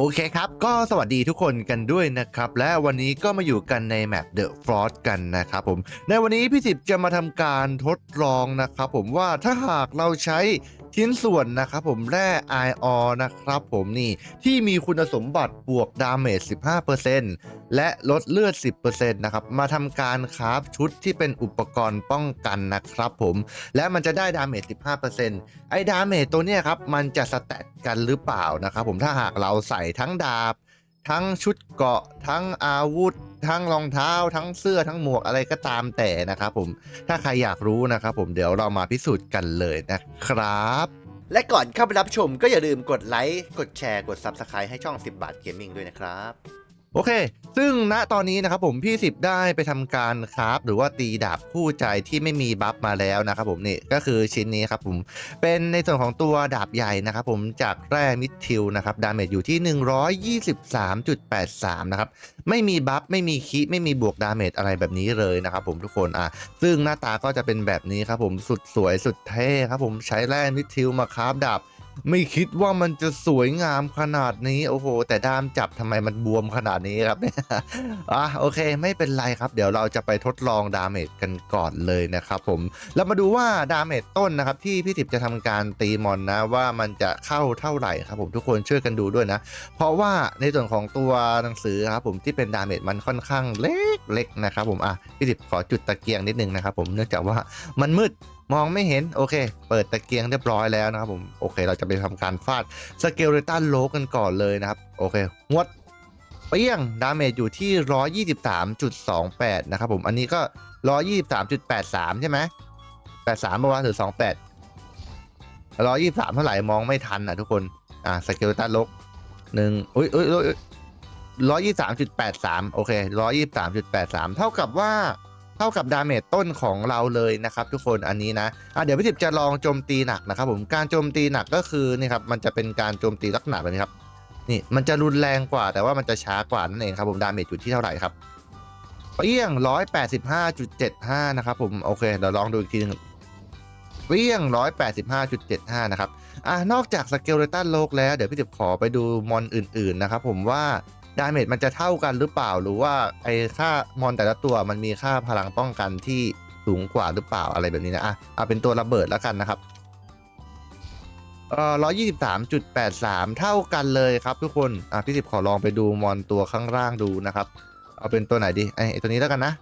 โอเคครับ ก็สวัสดีทุกคนกันด้วยนะครับ และวันนี้ก็มาอยู่กันในแมป The Frost กันนะครับผม ในวันนี้พี่สิบจะมาทำการทดลองนะครับผมว่าถ้าหากเราใช้ชิ้นส่วนนะครับผมแร่ i อออนะครับผมนี่ที่มีคุณสมบัติบวกดาเมจ 15%และลดเลือด 10%นะครับมาทำการคราฟชุดที่เป็นอุปกรณ์ป้องกันนะครับผมและมันจะได้ดาเมจ 15%ไอ้ดาเมจตัวเนี้ยครับมันจะสแตทกันหรือเปล่านะครับผมถ้าหากเราใส่ทั้งดาบ ทั้งชุดเกาะทั้งอาวุธ ทั้งรองเท้าทั้งเสื้อทั้งหมวกอะไรก็ตามแต่นะครับผมถ้าใครอยากรู้นะครับผมเดี๋ยวเรามาพิสูจน์กันเลยนะครับ และก่อนเข้าไปรับชมก็อย่าลืมกดไลค์กดแชร์กด Subscribe ให้ช่อง 10 บาทเกมมิ่งด้วยนะครับ โอเค ซึ่งณตอนนี้นะครับผมพี่สิบได้ไปทำการคราฟหรือว่าตีดาบคู่ใจที่ไม่มีบัฟมาแล้วนะครับผมนี่ก็คือชิ้นนี้ครับผมเป็นในส่วนของตัวดาบใหญ่นะครับผมจากแร่มิทิลนะครับดาเมจอยู่ที่ 123.83 นะครับไม่มีบัฟไม่มีคิไม่มีบวกดาเมจอะไรแบบนี้เลยนะครับผมทุกคนอะซึ่งหน้าตาก็จะเป็นแบบนี้ครับผมสุดสวยสุดเท่ครับผมใช้แร่มิทิลมาคราฟดาบ ไม่คิดว่ามันจะสวยงามขนาดนี้โอ้โห แต่ด้ามจับทำไมมันบวมขนาดนี้ครับเนี่ยอะโอเค ไม่เป็นไรครับ เดี๋ยวเราจะไปทดลองดาเมจกันก่อนเลยนะครับผมเรามาดูว่าดาเมจต้นนะครับ ที่พี่ทิพย์จะทำการตีมอนนะว่ามันจะเข้าเท่าไหร่ครับผมทุกคนช่วยกันดูด้วยนะ เพราะว่าในส่วนของตัวหนังสือครับผมที่เป็นดาเมจมันค่อนข้างเล็กเล็กนะครับผมอะพี่ทิพย์ขอจุดตะเกียงนิดนึงนะครับผมเนื่องจากว่ามันมืด มองไม่เห็นโอเค เปิดตะเกียงเรียบร้อยแล้วนะครับผมโอเค เราจะไปทำการฟาดสเกลเลตันโลกันก่อนเลยนะครับโอเคงวดเปี้ยงดาเมจอยู่ที่ 123.28 นะครับผมอันนี้ก็ 123.83 ใช่ไหม83ประมาณหรือ28 123 เท่าไหร่มองไม่ทันอะทุกคนอะสเกลเลตันลกหนึ่งอุ้ยอุ้ยอุ้ยร้อยยี่สามจุดแปดสามโอเคร้อยยี่สามจุดแปดสามเท่ากับว่า เท่ากับดาเมจต้นของเราเลยนะครับทุกคนอันนี้นะอะเดี๋ยวพี่ทิพย์จะลองโจมตีหนักนะครับผมการโจมตีหนักก็คือนี่ครับมันจะเป็นการโจมตีลักษณะแบบนี้ครับนี่มันจะรุนแรงกว่าแต่ว่ามันจะช้ากว่านั่นเองครับผมดาเมจอยู่ที่เท่าไหร่ครับเปี้ยงร้อยแปดสิบห้าจุดเจ็ดห้านะครับผมโอเคเดี๋ยวลองดูอีกทีหนึงเปี้ยงร้อยแปดสิบห้าจุดเจ็ดห้านะครับอะนอกจากสเกลเลตันโลกแล้วเดี๋ยวพี่ทิพย์ขอไปดูมอนอื่น ๆนะครับผมว่า ดาเมจมันจะเท่ากันหรือเปล่าหรือว่าไอ้ค่ามอนแต่ละตัวมันมีค่าพลังป้องกันที่สูงกว่าหรือเปล่าอะไรแบบนี้นะอะเอาเป็นตัวระเบิดแล้วกันนะครับเอ่อร้อยยี่สิบสามจุดแปดสามเท่ากันเลยครับทุกคนอะพี่สิบขอลองไปดูมอนตัวข้างล่างดูนะครับ เอาเป็นตัวไหนดีไอ้ไอตัวนี้แล้วกันนะ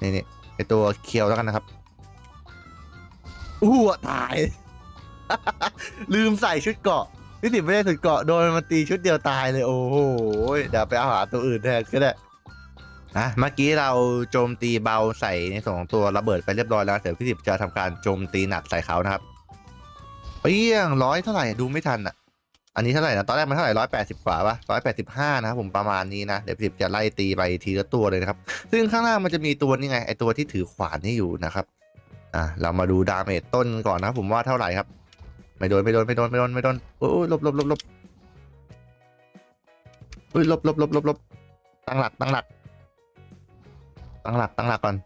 นี่นี่ไอตัวเคียวแล้วกันนะครับอู้วตาย ลืมใส่ชุดเกาะ พี่สิบไม่ได้สุดเกาะโดนมันตีชุดเดียวตายเลย โอ้โหเดี๋ยวไปเอาหาตัวอื่นแทนก็ได้อะเมื่อกี้เราโจมตีเบาใส่ในส่วนของตัวระเบิดไปเรียบร้อยแล้วเดี๋ยวพี่สิบจะทำการโจมตีหนักใส่เขานะครับเปี้ยงร้อยเท่าไหร่ดูไม่ทันอะ อันนี้เท่าไหร่นะตอนแรกมันเท่าไหร่ร้อยแปดสิบกว่าปะร้อยแปดสิบห้านะครับผมประมาณนี้นะเดี๋ยวพี่สิบจะไล่ตีไปทีละตัวเลยนะครับ ซึ่งข้างล่างมันจะมีตัวนี่ไงไอตัวที่ถือขวานนี่อยู่นะครับอะเรามาดูดาเมจต้นก่อนนะผมว่าเท่าไหร่ครับ ไม่โดนไม่โดนไม่โดนไม่โดนไม่โดนโอ้ยลบลบลบลบอุ้ยลบลบลบลบลบตั้งหลักตั้งหลักตั้งหลักตั้งหลักก่อน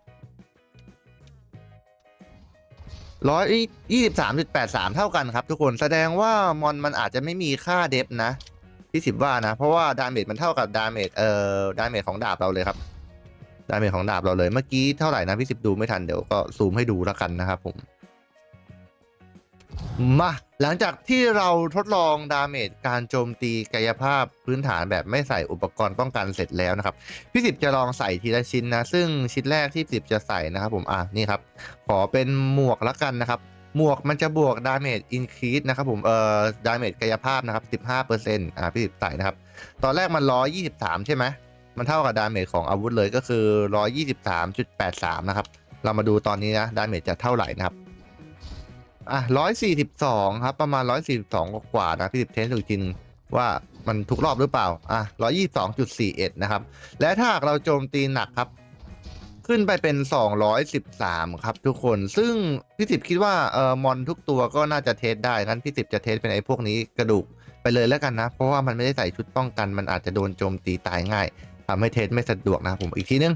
ร้อยยี่สิบสามจุดแปดสามเท่ากันครับ ทุกคนแสดงว่ามอนมันอาจจะไม่มีค่าเดฟนะพี่สิบว่านะ เพราะว่าดาเมจมันเท่ากับดาเมจเอ่อดาเมจของดาบเราเลยครับดาเมจของดาบเราเลยเมื่อกี้เท่าไหร่นะพี่สิบดูไม่ทันเดี๋ยวก็ซูมให้ดูแล้วกันนะครับผม มาหลังจากที่เราทดลองดาเมจการโจมตีกายภาพพื้นฐานแบบไม่ใส่อุปกรณ์ป้องกันเสร็จแล้วนะครับ พี่สิบจะลองใส่ทีละชิ้นนะ ซึ่งชิ้นแรกที่สิบจะใส่นะครับผมอะนี่ครับ ขอเป็นหมวกละกันนะครับ หมวกมันจะบวกดาเมจอินครีสนะครับผมเอ่อดาเมจกายภาพนะครับ 15%อะพี่สิบใส่นะครับ ตอนแรกมัน 123 ใช่ไหมมันเท่ากับดาเมจของอาวุธเลยก็คือ 123.83 นะครับเรามาดูตอนนี้นะดาเมจจะเท่าไหร่นะครับ อะร้อยสี่สิบสองครับ ประมาณร้อยสี่สิบสองกว่านะพี่สิบเทสดูอีกทีนึงว่ามันทุกรอบหรือเปล่า อะร้อยี่สองจุดสี่เอ็ดนะครับ และถ้าหากเราโจมตีหนักครับ ขึ้นไปเป็นสองร้อยสิบสามครับทุกคน ซึ่งพี่สิบคิดว่าเอ่อมอนทุกตัวก็น่าจะเทสได้งั้นพี่สิบจะเทสเป็นไอ้พวกนี้กระดูกไปเลยแล้วกันนะ เพราะว่ามันไม่ได้ใส่ชุดป้องกัน มันอาจจะโดนโจมตีตายง่ายทำให้เทสไม่สะดวกนะผมอีกทีนึง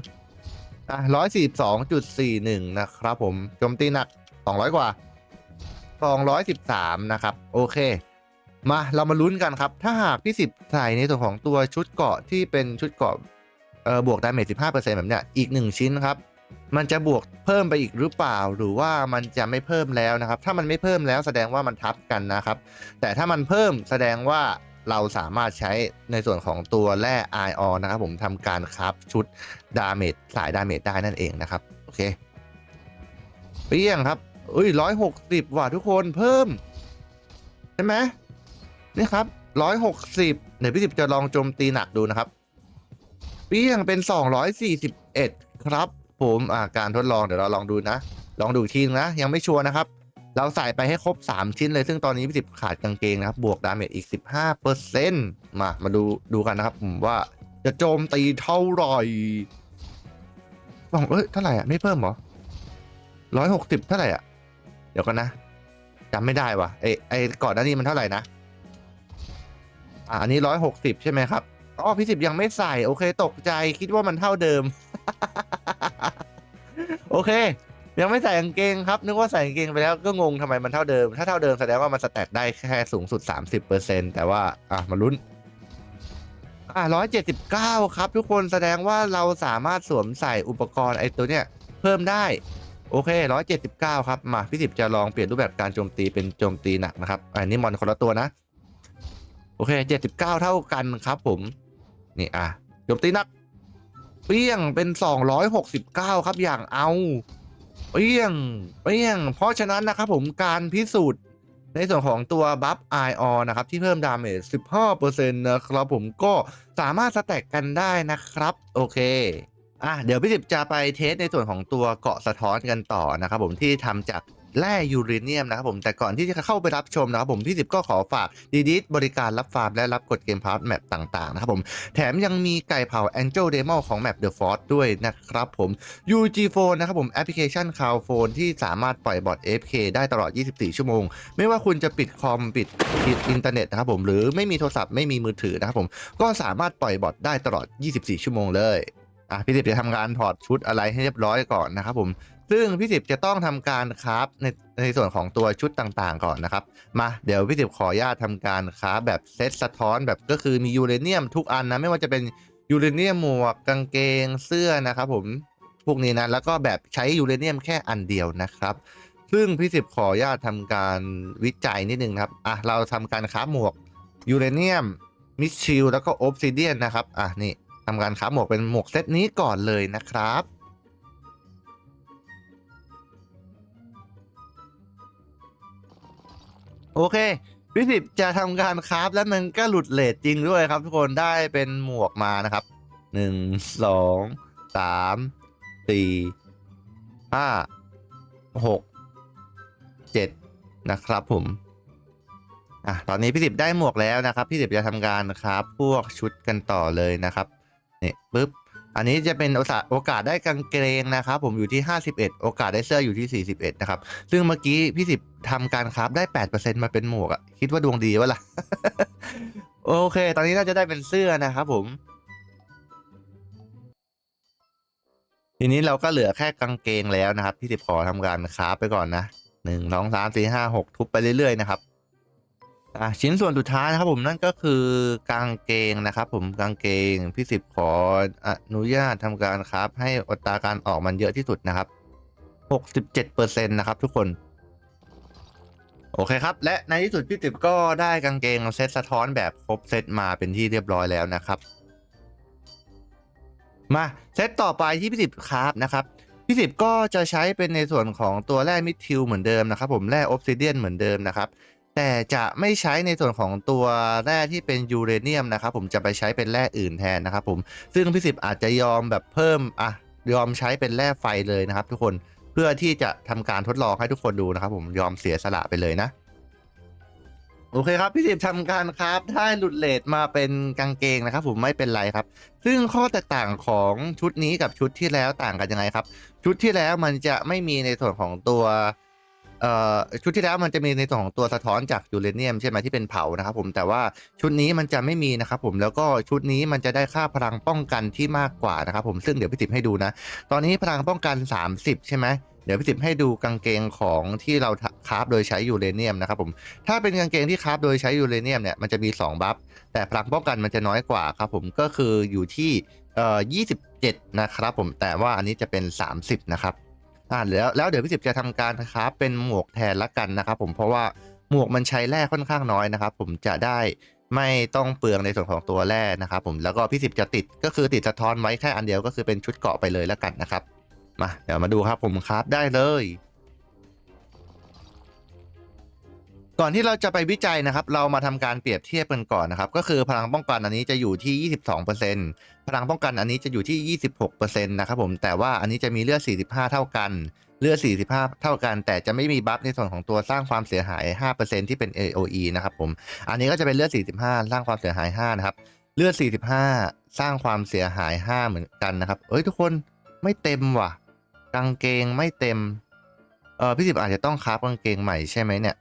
อะร้อยสี่สองจุดสี่หนึ่งนะครับผมโจมตีหนักสองร้อยกว่า 213 นะครับ โอเค มาเรามาลุ้นกันครับ ถ้าหากพี่สิบใส่ในส่วนของตัวชุดเกราะที่เป็นชุดเกราะเอ่อบวกดาเมจ15%แบบเนี้ยอีก 1 ชิ้นครับ มันจะบวกเพิ่มไปอีกหรือเปล่า หรือว่ามันจะไม่เพิ่มแล้วนะครับ ถ้ามันไม่เพิ่มแล้วแสดงว่ามันทับกันนะครับ แต่ถ้ามันเพิ่มแสดงว่าเราสามารถใช้ในส่วนของตัวแร่ไอออนนะครับผมทำการครับชุดดาเมจสายดาเมจได้นั่นเองนะครับ โอเคเปรี้ยงครับ เอ้ยร้อยหกสิบว่ะทุกคนเพิ่ม ใช่ไหมนี่ครับร้อยหกสิบเดี๋ยวพี่สิบจะลองโจมตีหนักดูนะครับเปรี้ยงเป็นสองร้อยสี่สิบเอ็ดครับ ผมอ่าการทดลองเดี๋ยวเราลองดูนะ ลองดูทีนึงนะ ยังไม่ชัวร์นะครับ เราใส่ไปให้ครบ 3 ชิ้นเลย ซึ่งตอนนี้พี่สิบขาดกางเกงนะครับ บวกดาเมจอีก 15%มา มาดูดูกันนะครับผมว่าจะโจมตีเท่าไหร่บอกเอ้ยเท่าไหร่อะ ไม่เพิ่มหรอร้อยหกสิบเท่าไหร่อะ ดี๋ยวกันะจำไม่ได้ว่ะไอไอก่อนหน้านี้มันเท่าไหร่นะอ่าอันนี้ร้อยหกสิบใช่ไหมครับอ๋อพี่สิบยังไม่ใส่โอเค ตกใจคิดว่ามันเท่าเดิม โอเค ยังไม่ใส่กางเกงครับนึกว่าใส่กางเกงไปแล้วก็งงทำไมมันเท่าเดิม ถ้าเท่าเดิมแสดงว่ามันสแต็กได้แค่สูงสุด 30%แต่ว่าอะมาลุ้นอะ179ครับ ทุกคนแสดงว่าเราสามารถสวมใส่อุปกรณ์ไอ้ตัวเนี้ยเพิ่มได้ โอเค 179 ครับ มาพี่สิบจะลองเปลี่ยนรูปแบบการโจมตีเป็นโจมตีหนักนะครับ อันนี้มอนคนละตัวนะ โอเค 79 เท่ากันครับผม นี่อะโจมตีหนัก เปี้ยงเป็น 269 ครับอย่างเอา เปี้ยง เปี้ยง เพราะฉะนั้นนะครับผมการพิสูจน์ในส่วนของตัวบัฟไอออนะครับ ที่เพิ่มดาเมจ 15%นะครับผมก็สามารถสแต็กกันได้นะครับ โอเค อะเดี๋ยวพี่สิบจะไปเทสในส่วนของตัวเกาะสะท้อนกันต่อนะครับผมที่ทำจากแร่ยูเรเนียมนะครับผมแต่ก่อนที่จะเข้าไปรับชมนะครับผมพี่สิบก็ขอฝากดีดิสบริการรับฟาร์มและรับกดเกมพาร์ทแมปต่างๆนะครับผมแถมยังมีไก่เผา Angel Demo ของ Map The Force ด้วยนะครับผม UG Phone นะครับผมแอปพลิเคชัน Cloud Phone ที่สามารถปล่อยบอท FK ได้ตลอด 24 ชั่วโมง ไม่ว่าคุณจะปิดคอมปิดปิดอินเทอร์เน็ตนะครับผมหรือไม่มีโทรศัพท์ไม่มีมือถือนะครับผมก็สามารถปล่อยบอทได้ตลอด 24 ชั่วโมงเลย อะพี่สิบจะทำการถอดชุดอะไรให้เรียบร้อยก่อนนะครับผม ซึ่งพี่สิบจะต้องทำการคราฟในในส่วนของตัวชุดต่างๆก่อนนะครับ มาเดี๋ยวพี่สิบขออนุญาตทำการคราฟแบบเซตสะท้อนแบบก็คือมียูเรเนียมทุกอันนะไม่ว่าจะเป็นยูเรเนียมหมวกกางเกงเสื้อนะครับผมพวกนี้นะแล้วก็แบบใช้ยูเรเนียมแค่อันเดียวนะครับ ซึ่งพี่สิบขออนุญาตทำการวิจัยนิดนึงนะครับอะเราทำการคราฟหมวกยูเรเนียมมิชชิลแล้วก็ออฟซิเดียนนะครับอะนี่ ทำการคราฟหมวกเป็นหมวกเซตนี้ก่อนเลยนะครับ โอเคพี่สิบจะทำการคราฟแล้วมันก็หลุดเลทจริงด้วยครับ ทุกคนได้เป็นหมวกมานะครับหนึ่งสองสามสี่ห้าหกเจ็ดนะครับผมอะตอนนี้พี่สิบได้หมวกแล้วนะครับ พี่สิบจะทำการคราฟพวกชุดกันต่อเลยนะครับ นี่ปุ๊บ อันนี้จะเป็นโอกาสโอกาสได้กางเกงนะครับ ผมอยู่ที่ 51 โอกาสได้เสื้ออยู่ที่ 41 นะครับ ซึ่งเมื่อกี้พี่สิบทำการคราฟได้ 8%มาเป็นหมวกอะคิดว่าดวงดีวะล่ะ โอเค ตอนนี้น่าจะได้เป็นเสื้อนะครับผม ทีนี้เราก็เหลือแค่กางเกงแล้วนะครับ พี่สิบขอทำการคราฟไปก่อนนะหนึ่งสองสามสี่ห้าหกทุบไปเรื่อยๆนะครับ อะชิ้นส่วนสุดท้ายนะครับผมนั่นก็คือกางเกงนะครับผมกางเกงพี่สิบขออนุญาตทำการครับให้อัตราการออกมันเยอะที่สุดนะครับหกสิบเจ็ดเปอร์เซ็นต์นะครับทุกคน โอเคครับ และในที่สุดพี่สิบก็ได้กางเกงเซตสะท้อนแบบครบเซตมาเป็นที่เรียบร้อยแล้วนะครับ มาเซตต่อไปที่พี่สิบครับนะครับพี่สิบก็จะใช้เป็นในส่วนของตัวแร่มิทิลเหมือนเดิมนะครับผมแร่ออฟซิเดียนเหมือนเดิมนะครับ แต่จะไม่ใช้ในส่วนของตัวแร่ที่เป็นยูเรเนียมนะครับผมจะไปใช้เป็นแร่อื่นแทนนะครับผมซึ่งพี่สิบอาจจะยอมแบบเพิ่มอะยอมใช้เป็นแร่ไฟเลยนะครับ ทุกคนเพื่อที่จะทำการทดลองให้ทุกคนดูนะครับ ผมยอมเสียสละไปเลยนะโอเคครับพี่สิบทำการครับถ้าหลุดเลทมาเป็นกางเกงนะครับ ผมไม่เป็นไรครับ ซึ่งข้อแตกต่างของชุดนี้กับชุดที่แล้วต่างกันยังไงครับ ชุดที่แล้วมันจะไม่มีในส่วนของตัว เอ่อชุดที่แล้วมันจะมีในส่วนของตัวสะท้อนจากยูเรเนียมใช่ไหมที่เป็นเผานะครับผมแต่ว่าชุดนี้มันจะไม่มีนะครับผมแล้วก็ชุดนี้มันจะได้ค่าพลังป้องกันที่มากกว่านะครับผมซึ่งเดี๋ยวพี่ติบให้ดูนะ ตอนนี้พลังป้องกัน 30 ใช่ไหมเดี๋ยวพี่สิบให้ดูกางเกงของที่เราคราฟโดยใช้ยูเรเนียมนะครับผมถ้าเป็นกางเกงที่คราฟโดยใช้ยูเรเนียมเนี่ยมันจะมี 2 บัฟแต่พลังป้องกันมันจะน้อยกว่าครับผมก็คืออยู่ที่เอ่อ27 นะครับผมแต่ว่าอันนี้จะเป็น 30 นะครับ อ่าแล้วแล้วเดี๋ยวพี่สิบจะทำการคราบเป็นหมวกแทนละกันนะครับผมเพราะว่าหมวกมันใช้แร่ค่อนข้างน้อยนะครับ ผมจะได้ไม่ต้องเปลืองในส่วนของตัวแร่นะครับผมแล้วก็พี่สิบจะติดก็คือติดสะท้อนไว้แค่อันเดียวก็คือเป็นชุดเกาะไปเลยละกันนะครับมาเดี๋ยวมาดูครับผมคราบได้เลย ก่อนที่เราจะไปวิจัยนะครับ เรามาทำการเปรียบเทียบกันก่อนนะครับ ก็คือพลังป้องกันอันนี้จะอยู่ที่ 22%พลังป้องกันอันนี้จะอยู่ที่ 26%นะครับผมแต่ว่าอันนี้จะมีเลือด 45 เท่ากัน เลือด 45 เท่ากัน แต่จะไม่มีบัฟในส่วนของตัวสร้างความเสียหาย 5%ที่เป็น AOE นะครับผมอันนี้ก็จะเป็นเลือด 45 สร้างความเสียหาย 5 นะครับ เลือด 45 สร้างความเสียหาย 5 เหมือนกันนะครับเอ้ยทุกคนไม่เต็มว่ะ กางเกงไม่เต็มเออพี่สิบอาจจะต้องคราฟกางเกงใหม่ใช่ไหมเนี่ย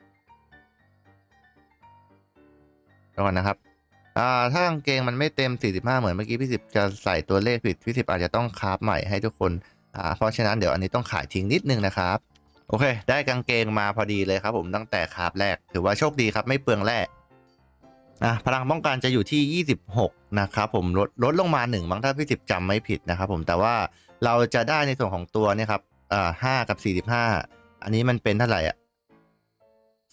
ดี๋ยวก่อนนะครับอ่าถ้ากางเกงมันไม่เต็ม 45 เหมือนเมื่อกี้พี่สิบจะใส่ตัวเลขผิดพี่สิบอาจจะต้องคราฟใหม่ให้ทุกคนอ่าเพราะฉะนั้นเดี๋ยวอันนี้ต้องขายทิ้งนิดนึงนะครับโอเค ได้กางเกงมาพอดีเลยครับ ผมตั้งแต่คราฟแรกถือว่าโชคดีครับไม่เปลืองแร่อะพลังป้องกันจะอยู่ที่ 26 นะครับผมลดลดลงมาหนึ่งบางถ้าพี่สิบจำไม่ผิดนะครับผมแต่ว่าเราจะได้ในส่วนของตัวเนี่ยครับอ่าห้ากับ 45 อันนี้มันเป็นเท่าไหร่อะ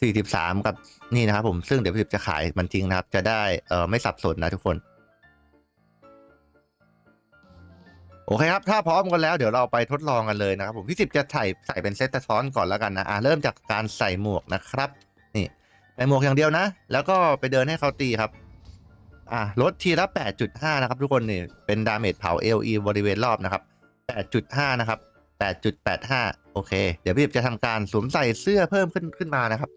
43 กับนี่นะครับผมซึ่งเดี๋ยวพี่สิบจะขายมันทิ้งนะครับ จะได้เออไม่สับสนนะทุกคน โอเคครับ ถ้าพร้อมกันแล้วเดี๋ยวเราไปทดลองกันเลยนะครับผมพี่สิบจะใส่ใส่เป็นเซตสะท้อนก่อนแล้วกันนะอะเริ่มจากการใส่หมวกนะครับ นี่ใส่หมวกอย่างเดียวนะ แล้วก็ไปเดินให้เขาตีครับอะลดทีละ 8.5 นะครับ ทุกคนนี่เป็นดาเมจเผา LE บริเวณรอบนะครับ 8.5 นะครับ 8.85 โอเค เดี๋ยวพี่จะทำการสวมใส่เสื้อเพิ่มขึ้นขึ้นมานะครับ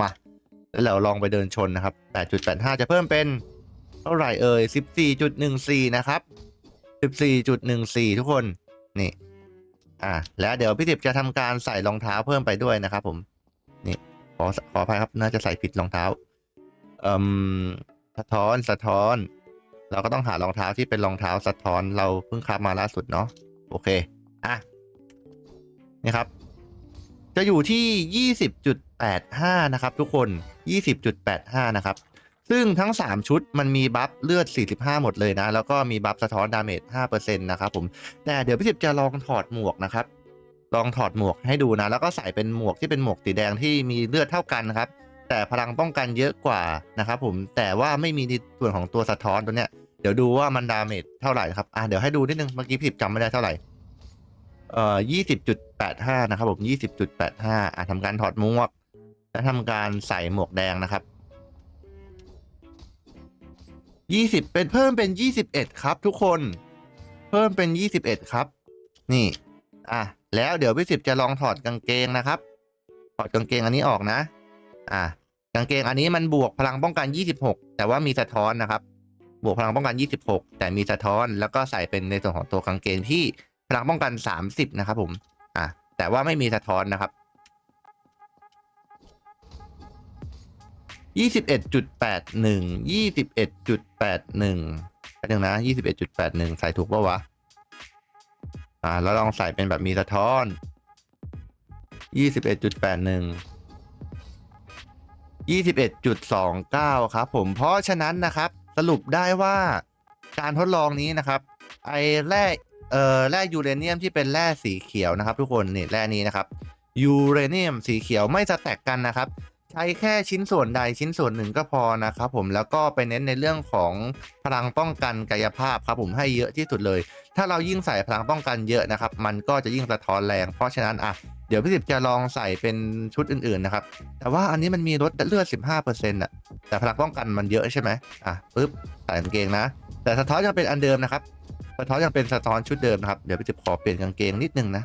มาแล้วเราลองไปเดินชนนะครับ 8.85 จะเพิ่มเป็นเท่าไหร่เอ่ย 14.14 นะครับ 14.14 ทุกคน นี่ อ่า แล้วเดี๋ยวพี่ติบจะทำการใส่รองเท้าเพิ่มไปด้วยนะครับผม นี่ ขอ ขออภัยครับ น่าจะใส่ผิดรองเท้า เอ่ม สะท้อน สะท้อน เราก็ต้องหารองเท้าที่เป็นรองเท้าสะท้อน เราเพิ่งคับมาล่าสุดเนาะ โอเค อะ นี่ครับ จะอยู่ที่ 20.85นะครับทุกคน 20.85 นะครับ ซึ่งทั้ง 3 ชุดมันมีบัฟเลือด 45 หมดเลยนะ แล้วก็มีบัฟสะท้อนดาเมจ5%นะครับผม แต่เดี๋ยวพี่สิบจะลองถอดหมวกนะครับ ลองถอดหมวกให้ดูนะ แล้วก็ใส่เป็นหมวกที่เป็นหมวกสีแดงที่มีเลือดเท่ากันนะครับ แต่พลังป้องกันเยอะกว่านะครับผม แต่ว่าไม่มีในส่วนของตัวสะท้อนตัวเนี้ย เดี๋ยวดูว่ามันดาเมจเท่าไหร่ครับ อะเดี๋ยวให้ดูนิดนึง เมื่อกี้พี่สิบจำไม่ได้เท่าไหร่เอ่อ20.85นะครับผม20.85อะทำการถอดหมวก และทำการใส่หมวกแดงนะครับ20เป็นเพิ่มเป็น21ครับ ทุกคน เพิ่มเป็น21ครับ นี่ อะ แล้วเดี๋ยวพี่สิบจะลองถอดกางเกงนะครับ ถอดกางเกงอันนี้ออกนะ อะกางเกงอันนี้มันบวกพลังป้องกัน26แต่ว่ามีสะท้อนนะครับ บวกพลังป้องกัน26แต่มีสะท้อนแล้วก็ใส่เป็นในส่วนของตัวกางเกงที่พลังป้องกัน30นะครับ ผม อะ แต่ว่าไม่มีสะท้อนนะครับ ยี่สิบเอ็ดจุดแปดหนึ่งยี่สิบเอ็ดจุดแปดหนึ่งแป๊บนึงนะยี่สิบเอ็ดจุดแปดหนึ่งใส่ถูกปะวะ อ่า แล้วลองใส่เป็นแบบมีสะท้อนยี่สิบเอ็ดจุดแปดหนึ่งยี่สิบเอ็ดจุดสองเก้าครับผม เพราะฉะนั้นนะครับ สรุปได้ว่าการทดลองนี้นะครับ ไอแร่เอ่อแร่ยูเรเนียมที่เป็นแร่สีเขียวนะครับ ทุกคนนี่แร่นี้นะครับยูเรเนียมสีเขียวไม่สแต็กกันนะครับ ใช้แค่ชิ้นส่วนใดชิ้นส่วนหนึ่งก็พอนะครับผมแล้วก็ไปเน้นในเรื่องของพลังป้องกันกายภาพครับผมให้เยอะที่สุดเลย ถ้าเรายิ่งใส่พลังป้องกันเยอะนะครับ มันก็จะยิ่งสะท้อนแรงเพราะฉะนั้นอะเดี๋ยวพี่สิบจะลองใส่เป็นชุดอื่นๆนะครับ แต่ว่าอันนี้มันมีลดเลือด 15%อะแต่พลังป้องกันมันเยอะใช่ไหมอะปึ๊บใส่กางเกงนะ แต่สะท้อนยังเป็นอันเดิมนะครับสะท้อนยังเป็นสะท้อนชุดเดิมนะครับเดี๋ยวพี่สิบขอเปลี่ยนกางเกงนิดนึงนะ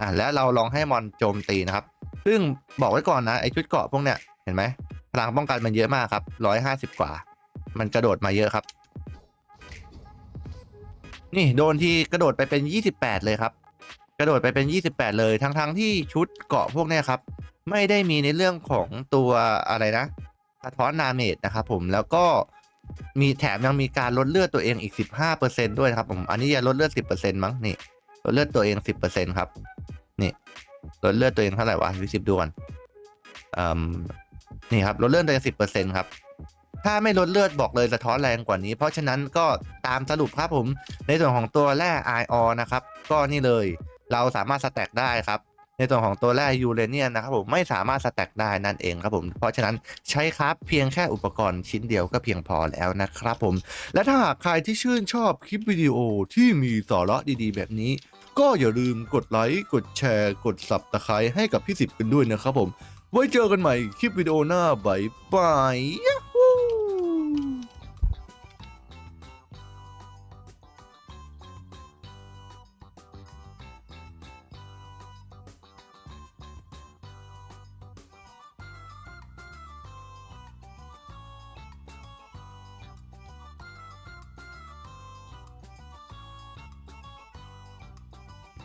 อะแล้วเราลองให้มอนโจมตีนะครับ ซึ่งบอกไว้ก่อนนะไอชุดเกาะพวกเนี้ยเห็นไหมพลังป้องกันมันเยอะมากครับร้อยห้าสิบกว่า มันกระโดดมาเยอะครับ นี่โดนที่กระโดดไปเป็นยี่สิบแปดเลยครับ กระโดดไปเป็นยี่สิบแปดเลยทั้งๆที่ชุดเกาะพวกเนี้ยครับ ไม่ได้มีในเรื่องของตัวอะไรนะสะท้อนนาเมจนะครับผมแล้วก็มีแถมยังมีการลดเลือดตัวเองอีกสิบห้าเปอร์เซ็นด้วยนะครับผม อันนี้จะลดเลือดสิบเปอร์เซ็นมั้งนี่ลดเลือดตัวเองสิบเปอร์เซ็นครับ ลดเลือดตัวเองเท่าไหร่วะวิสิบด่วนอืมนี่ครับลดเลือดตัวเองสิบเปอร์เซ็นต์ครับถ้าไม่ลดเลือดบอกเลยสะท้อนแรงกว่านี้ เพราะฉะนั้นก็ตามสรุปครับผมในส่วนของตัวแร่ไอออนะครับ ก็นี่เลยเราสามารถสแต็กได้ครับ ในส่วนของตัวแร่ยูเรเนียนนะครับผมไม่สามารถสแต็กได้นั่นเองครับผม เพราะฉะนั้นใช้ครับเพียงแค่อุปกรณ์ชิ้นเดียวก็เพียงพอแล้วนะครับผม และถ้าหากใครที่ชื่นชอบคลิปวิดีโอที่มีสาระดีๆ แบบนี้ ก็อย่าลืมกดไลค์ กดแชร์ กดสับตะไคร้ให้กับพี่สิบกันด้วยนะครับผม ไว้เจอกันใหม่คลิปวิดีโอหน้าบายบาย